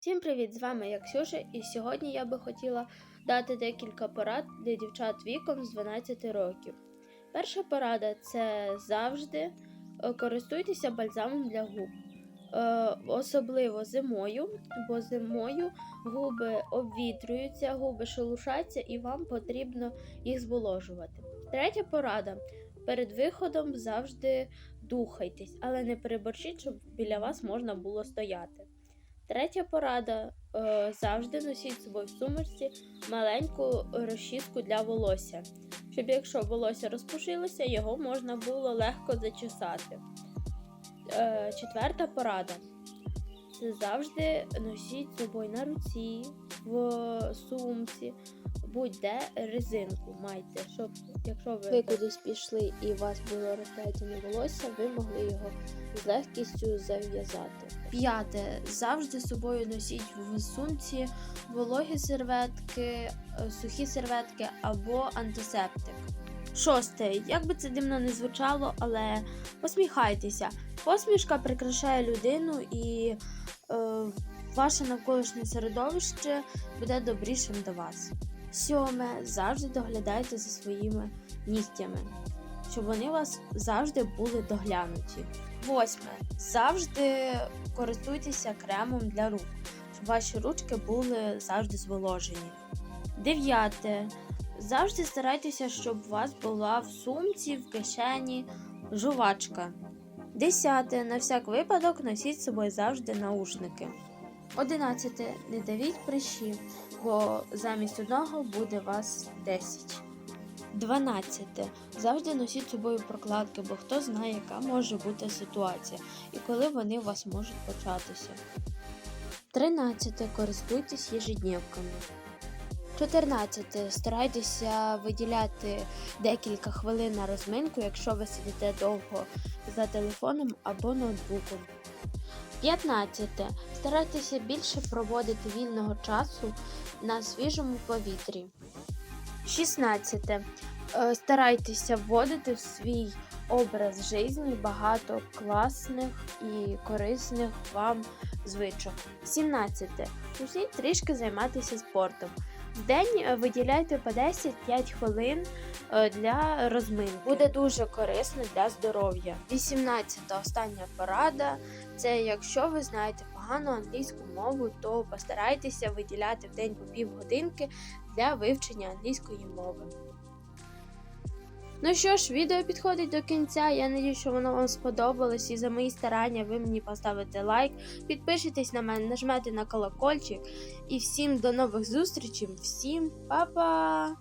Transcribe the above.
Всім привіт! З вами я Ксюша, і сьогодні я би хотіла дати декілька порад для дівчат віком з 12 років. Перша порада це завжди е, користуйтеся бальзамом для губ. Е, особливо зимою, бо зимою губи обвітрюються, губи шелушаться і вам потрібно їх зволожувати. Третя порада. Перед виходом завжди духайтесь, але не переборчіть, щоб біля вас можна було стояти. Третя порада: е, завжди носіть з собою в сумочці маленьку розчіску для волосся, щоб якщо волосся розпушилося, його можна було легко зачесати. Е, четверта порада. Це завжди носіть з собою на руці, в сумці, будь-де резинку майте, щоб якщо ви, ви кудись пішли і у вас було розплетене волосся, ви могли його з легкістю зав'язати. П'яте. Завжди з собою носіть в сумці вологі серветки, е, сухі серветки або антисептик. Шосте. Як би це дивно не звучало, але посміхайтеся. Посмішка прикрашає людину і е, ваше навколишнє середовище буде добрішим до вас. Сьоме. Завжди доглядайте за своїми нігтями, щоб вони у вас завжди були доглянуті. Восьме. Завжди користуйтеся кремом для рук, щоб ваші ручки були завжди зволожені. Дев'яте. Завжди старайтеся, щоб у вас була в сумці, в кишені жувачка. Десяте. На всяк випадок носіть з собою завжди наушники. Одинадцяте. Не давіть прищів, бо замість одного буде вас 10. 12. Завжди носіть з собою прокладки, бо хто знає, яка може бути ситуація і коли вони у вас можуть початися. 13. Користуйтесь єжедневками. 14. Старайтеся виділяти декілька хвилин на розминку, якщо ви сидите довго за телефоном або ноутбуком. 15. Старайтеся більше проводити вільного часу на свіжому повітрі. 16. Е, Старайтеся вводити в свій образ життя багато класних і корисних вам звичок. 17. Почніть трішки займатися спортом. В день е, виділяйте по 10-5 хвилин е, для розминки. Буде дуже корисно для здоров'я. 18. Остання порада це якщо ви знаєте погану англійську мову, то постарайтеся виділяти в день по півгодинки для вивчення англійської мови. Ну що ж, відео підходить до кінця. Я надію, що воно вам сподобалось, і за мої старання ви мені поставите лайк, підпишитесь на мене, нажмете на колокольчик. І всім до нових зустрічей, всім па-па!